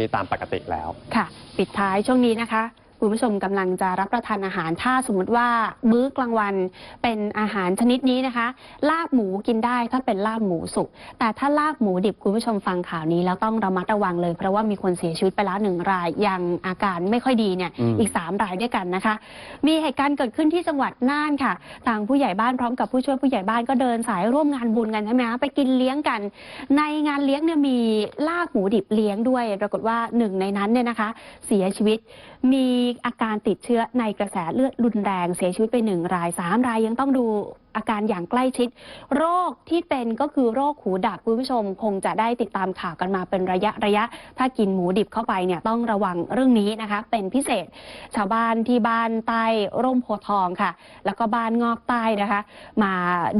นี้ตามปกติแล้ว ค่ะ ปิดท้ายช่วงนี้นะคะ คุณผู้ชมกำลังจะรับประทานอาหาร ถ้าสมมติว่ามื้อกลางวันเป็นอาหารชนิดนี้นะคะ ลาบหมูกินได้ถ้าเป็นลาบหมูสุก แต่ถ้าลาบหมูดิบคุณผู้ชมฟังข่าวนี้แล้วต้องระมัดระวังเลย เพราะว่ามีคนเสียชีวิตไปแล้วหนึ่งรายยังอาการไม่ค่อยดีเนี่ยอืมอีก 3 รายด้วยกันนะคะ มีเหตุการณ์เกิดขึ้นที่จังหวัดน่านค่ะ ทางผู้ใหญ่บ้านพร้อมกับผู้ช่วยผู้ใหญ่บ้านก็เดินสายร่วมงานบุญกันใช่ไหมคะไปกินเลี้ยงกัน ในงานเลี้ยงเนี่ยมีลาบหมูดิบเลี้ยงด้วย ปรากฏว่าหนึ่งในนั้นเนี่ยนะคะ เสียชีวิตมีอาการติดเชื้อในกระแสเลือดรุนแรงเสียชีวิตไปหนึ่งรายสามรายยังต้องดู อาการอย่างใกล้ชิด โรคที่เป็นก็คือโรคหูดับคุณผู้ชม คงจะได้ติดตามข่าวกันมาเป็นระยะระยะ ถ้ากินหมูดิบเข้าไปเนี่ยต้องระวังเรื่องนี้นะคะ เป็นพิเศษ ชาวบ้านที่บ้านใต้ร่มโพทองค่ะ แล้วก็บ้านงอบใต้นะคะ มา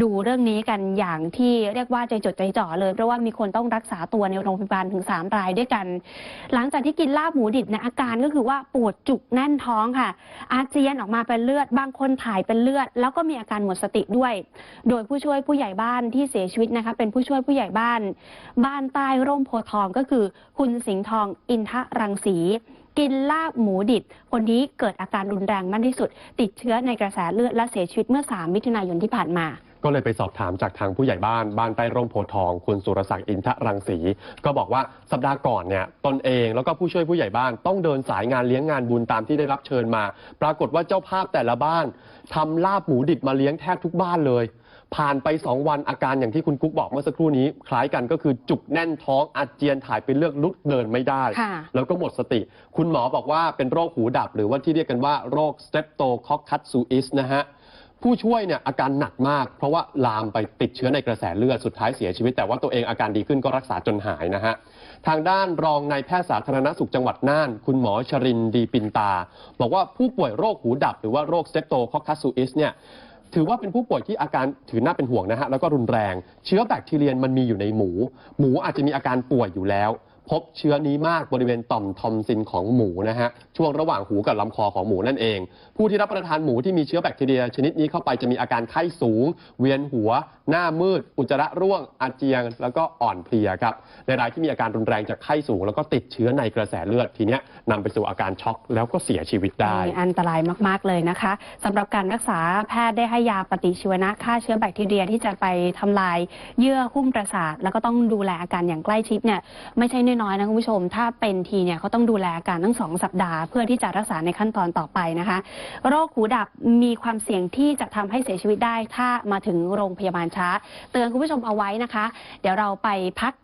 ดูเรื่องนี้กันอย่างที่เรียกว่าใจจดใจจ่อเลย เพราะว่ามีคนต้องรักษาตัวในโรงพยาบาลถึง 3 รายด้วยกัน หลังจากที่กินลาบหมูดิบเนี่ยอาการก็คือว่าปวดจุกแน่นท้องค่ะ อาเจียนออกมาเป็นเลือด บางคนถ่ายเป็นเลือด แล้วก็มีอาการหมดสติด้วยโดยผู้ช่วยผู้ใหญ่บ้านที่เสียชีวิตนะคะ เป็นผู้ช่วยผู้ใหญ่บ้าน บ้านใต้ร่มโพทองก็คือ คุณสิงห์ทองอินทะรังสีกินลาบหมูดิบ คนนี้เกิดอาการรุนแรงมากที่สุด ติดเชื้อในกระแสเลือดและเสียชีวิตเมื่อ 3 มิถุนายนที่ผ่านมา ก็เลยไปสอบถามจากทางผู้ใหญ่บ้านบ้านใต้ร่มโพธิ์ทอง คุณสุรศักดิ์อินทรังสี ก็บอกว่าสัปดาห์ก่อนเนี่ยตนเองแล้วก็ผู้ช่วยผู้ใหญ่บ้านต้องเดินสายงานเลี้ยงงานบุญตามที่ได้รับเชิญมา ปรากฏว่าเจ้าภาพแต่ละบ้านทำลาบหมูดิบมาเลี้ยงแทบทุกบ้านเลย ผ่านไป 2 วันอาการอย่างที่คุณกุ๊กบอกเมื่อสักครู่นี้ คล้ายกันก็คือจุกแน่นท้องอาเจียนถ่ายเป็นเลือดลุกเดินไม่ได้ ค่ะ แล้วก็หมดสติ คุณหมอบอกว่าเป็นโรคหูดับ หรือว่าที่เรียกกันว่าโรค streptococcus suis นะฮะ ผู้ช่วยเนี่ยอาการหนักมาก เพราะว่าลามไปติดเชื้อในกระแสเลือดสุดท้ายเสียชีวิต แต่ว่าตัวเองอาการดีขึ้นก็รักษาจนหายนะฮะทางด้านรองนายแพทย์สาธารณสุขจังหวัดน่าน คุณหมอชรินดีปินตา บอกว่าผู้ป่วยโรคหูดับ หรือว่าโรค streptococcus suis เนี่ยถือว่าเป็นผู้ป่วยที่อาการถือน่าเป็นห่วงนะฮะแล้วก็รุนแรง เชื้อแบคทีเรียมันมีอยู่ในหมู หมูอาจจะมีอาการป่วยอยู่แล้ว พบเชื้อนี้มากบริเวณต่อมทอมซินของหมูนะฮะช่วงระหว่างหูกับลำคอของหมูนั่นเอง ผู้ที่รับประทานหมูที่มีเชื้อแบคทีเรีย ชนิดนี้เข้าไปจะมีอาการไข้สูง เวียนหัว หน้ามืด อุจจาระร่วงอาเจียนแล้วก็อ่อนเพลียครับในรายที่มีอาการรุนแรงจากไข้สูง แล้วก็ติดเชื้อในกระแสเลือดทีนี้นำไปสู่อาการช็อกแล้วก็เสียชีวิตได้อันตรายมาก ๆเลยนะคะสำหรับการรักษาแพทย์ได้ให้ยาปฏิชีวนะฆ่าเชื้อแบคทีเรียที่จะไปทำลายเยื่อหุ้มประสาทแล้วก็ต้องดูแลอาการอย่างใกล้ชิดเนี่ยไม่ใช่น้อยๆนะคุณผู้ชม ถ้าเป็นทีเนี่ยเขาต้องดูแลการทั้งสองสัปดาห์เพื่อที่จะรักษาในขั้นตอนต่อไปนะคะ โรคหูดับมีความเสี่ยงที่จะทำให้เสียชีวิตได้ ถ้ามาถึงโรงพยาบาลช้า เตือนคุณผู้ชมเอาไว้นะคะ เดี๋ยวเราไปพักกัน